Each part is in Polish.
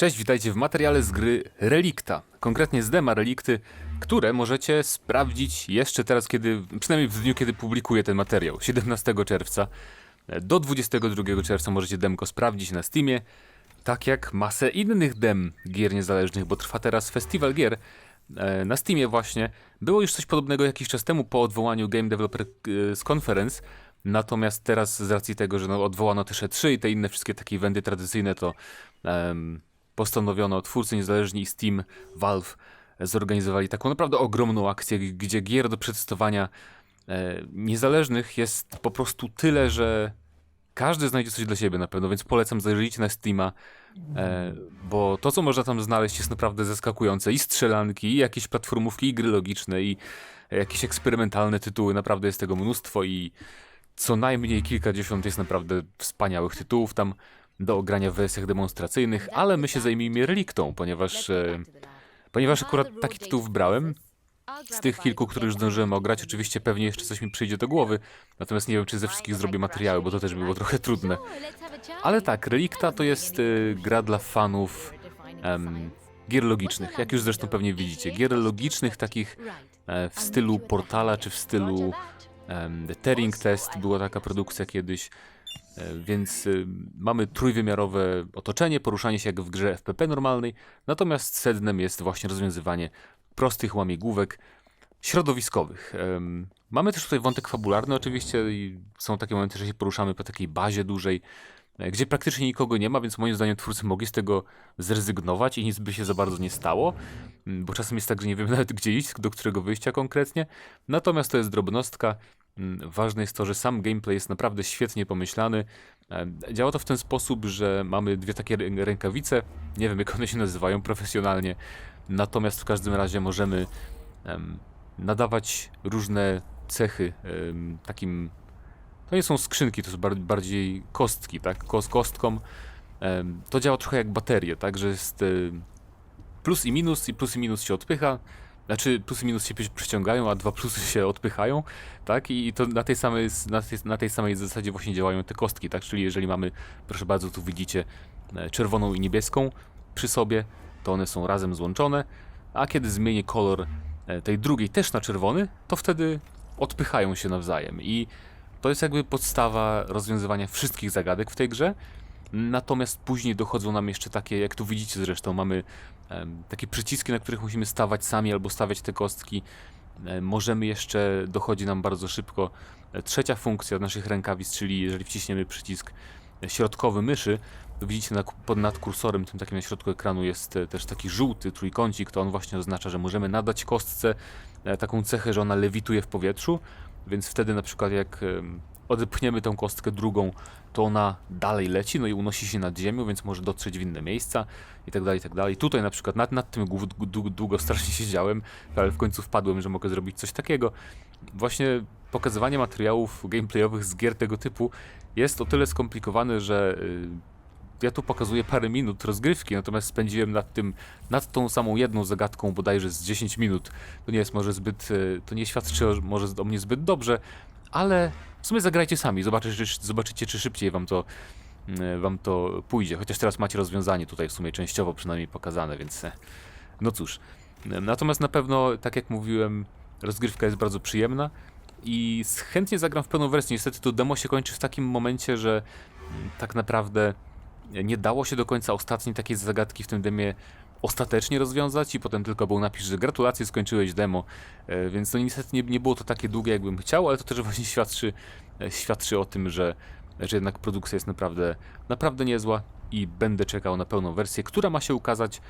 Cześć, witajcie w materiale z gry Relikta, konkretnie z dema Relikty, które możecie sprawdzić jeszcze teraz, kiedy, przynajmniej w dniu, kiedy publikuję ten materiał, 17 czerwca. Do 22 czerwca możecie demko sprawdzić na Steamie, tak jak masę innych dem gier niezależnych, bo trwa teraz festiwal gier e, na Steamie właśnie. Było już coś podobnego jakiś czas temu po odwołaniu Game Developers Conference, natomiast teraz z racji tego, że no, odwołano też E3 i te inne wszystkie takie eventy tradycyjne, to em, postanowiono, twórcy niezależni i Steam, Valve zorganizowali taką naprawdę ogromną akcję, gdzie gier do przetestowania e, niezależnych jest po prostu tyle, że każdy znajdzie coś dla siebie na pewno, więc polecam zajrzyjcie na Steama, e, bo to, co można tam znaleźć jest naprawdę zaskakujące. I strzelanki, i jakieś platformówki, i gry logiczne, i jakieś eksperymentalne tytuły, naprawdę jest tego mnóstwo i co najmniej kilkadziesiąt jest naprawdę wspaniałych tytułów tam do ogrania w wersjach demonstracyjnych, ale my się zajmijmy reliktą, ponieważ, e, ponieważ akurat taki tytuł wybrałem. Z tych kilku, które już zdążyłem ograć, oczywiście pewnie jeszcze coś mi przyjdzie do głowy, natomiast nie wiem, czy ze wszystkich zrobię materiały, bo to też by było trochę trudne. Ale tak, Relikta to jest y, gra dla fanów em, gier logicznych, jak już zresztą pewnie widzicie. Gier logicznych takich e, w stylu Portala, czy w stylu The Turing Test, była taka produkcja kiedyś. E, Więc y, mamy trójwymiarowe otoczenie, poruszanie się jak w grze FPP normalnej, natomiast sednem jest właśnie rozwiązywanie prostych łamigłówek środowiskowych. Mamy też tutaj wątek fabularny, oczywiście, i są takie momenty, że się poruszamy po takiej bazie dużej, e, gdzie praktycznie nikogo nie ma, więc moim zdaniem twórcy mogli z tego zrezygnować i nic by się za bardzo nie stało, m, bo czasem jest tak, że nie wiemy nawet gdzie iść, do którego wyjścia konkretnie. Natomiast to jest drobnostka. Mm, Ważne jest to, że sam gameplay jest naprawdę świetnie pomyślany. E, Działa to w ten sposób, że mamy dwie takie rę- rękawice, nie wiem jak one się nazywają profesjonalnie, natomiast w każdym razie możemy em, nadawać różne cechy takim. To nie są skrzynki, to są bar bardziej kostki, tak? Ko- Z kostką. To działa trochę jak baterie, tak? Że jest em, plus i minus, i plus i minus się odpycha. Znaczy, plus i minus się przy- przyciągają, a dwa plusy się odpychają, tak? I to na tej samej, na tej, na tej samej zasadzie właśnie działają te kostki, tak? Czyli jeżeli mamy, proszę bardzo, tu widzicie e, czerwoną i niebieską przy sobie, to one są razem złączone, a kiedy zmienię kolor e, tej drugiej też na czerwony, to wtedy odpychają się nawzajem. I to jest jakby podstawa rozwiązywania wszystkich zagadek w tej grze. Natomiast później dochodzą nam jeszcze takie, jak tu widzicie zresztą, mamy takie przyciski, na których musimy stawać sami albo stawiać te kostki. Możemy jeszcze, dochodzi nam bardzo szybko. E, trzecia funkcja naszych rękawic, czyli jeżeli wciśniemy przycisk e, środkowy myszy, to widzicie pod nad kursorem, tym takim na środku ekranu jest e, też taki żółty trójkącik, to on właśnie oznacza, że możemy nadać kostce taką cechę, że ona lewituje w powietrzu, więc wtedy na przykład jak odepchniemy tą kostkę drugą, to ona dalej leci, no i unosi się nad ziemią, więc może dotrzeć w inne miejsca i tak dalej, i tak dalej. Tutaj na przykład nad, nad tym długo, strasznie siedziałem, ale w końcu wpadłem, że mogę zrobić coś takiego. Właśnie pokazywanie materiałów gameplayowych z gier tego typu jest o tyle skomplikowane, że y, ja tu pokazuję parę minut rozgrywki, natomiast spędziłem nad tym, nad tą samą jedną zagadką bodajże z 10 minut. To nie jest może zbyt, y, to nie świadczy może o mnie zbyt dobrze, ale w sumie zagrajcie sami, zobaczycie, czy- zobaczycie czy szybciej wam to, y, wam to pójdzie. Chociaż teraz macie rozwiązanie tutaj w sumie częściowo przynajmniej pokazane, więc e, no cóż. Natomiast na pewno, tak jak mówiłem, rozgrywka jest bardzo przyjemna i chętnie zagram w pełną wersję. Niestety to demo się kończy w takim momencie, że mm, tak naprawdę nie dało się do końca ostatniej takiej zagadki w tym demie ostatecznie rozwiązać i potem tylko był napis, że gratulacje, skończyłeś demo, E, więc no niestety nie, nie było to takie długie, jakbym chciał, ale to też właśnie świadczy, e, świadczy o tym, że, że jednak produkcja jest naprawdę, naprawdę niezła i będę czekał na pełną wersję, która ma się ukazać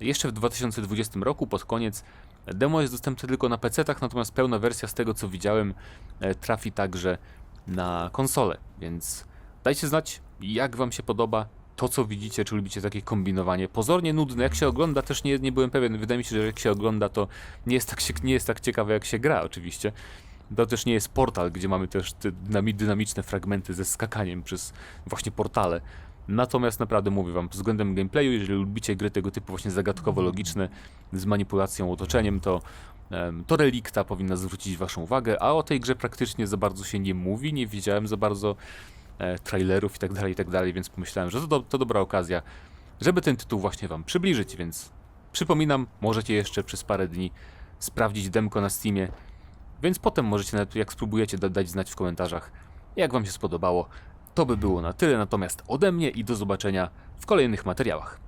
jeszcze w 2020 roku, pod koniec. Demo jest dostępne tylko na PC-tach, natomiast pełna wersja z tego co widziałem e, trafi także na konsolę, więc dajcie znać jak wam się podoba to co widzicie, czy lubicie takie kombinowanie. Pozornie nudne, jak się ogląda też nie, nie byłem pewien, wydaje mi się, że jak się ogląda to nie jest tak, cie- nie jest tak ciekawe jak się gra oczywiście. To też nie jest portal, gdzie mamy też te dynami- dynamiczne fragmenty ze skakaniem przez właśnie portale. Natomiast naprawdę mówię wam, względem gameplayu, jeżeli lubicie gry tego typu właśnie zagadkowo-logiczne z manipulacją otoczeniem, to, to Relikta powinna zwrócić waszą uwagę, a o tej grze praktycznie za bardzo się nie mówi, nie widziałem za bardzo trailerów i tak dalej, i tak dalej, więc pomyślałem, że to, to dobra okazja, żeby ten tytuł właśnie wam przybliżyć, więc przypominam, możecie jeszcze przez parę dni sprawdzić demko na Steamie, więc potem możecie nawet jak spróbujecie da- dać znać w komentarzach, jak wam się spodobało. To by było na tyle, natomiast ode mnie i do zobaczenia w kolejnych materiałach.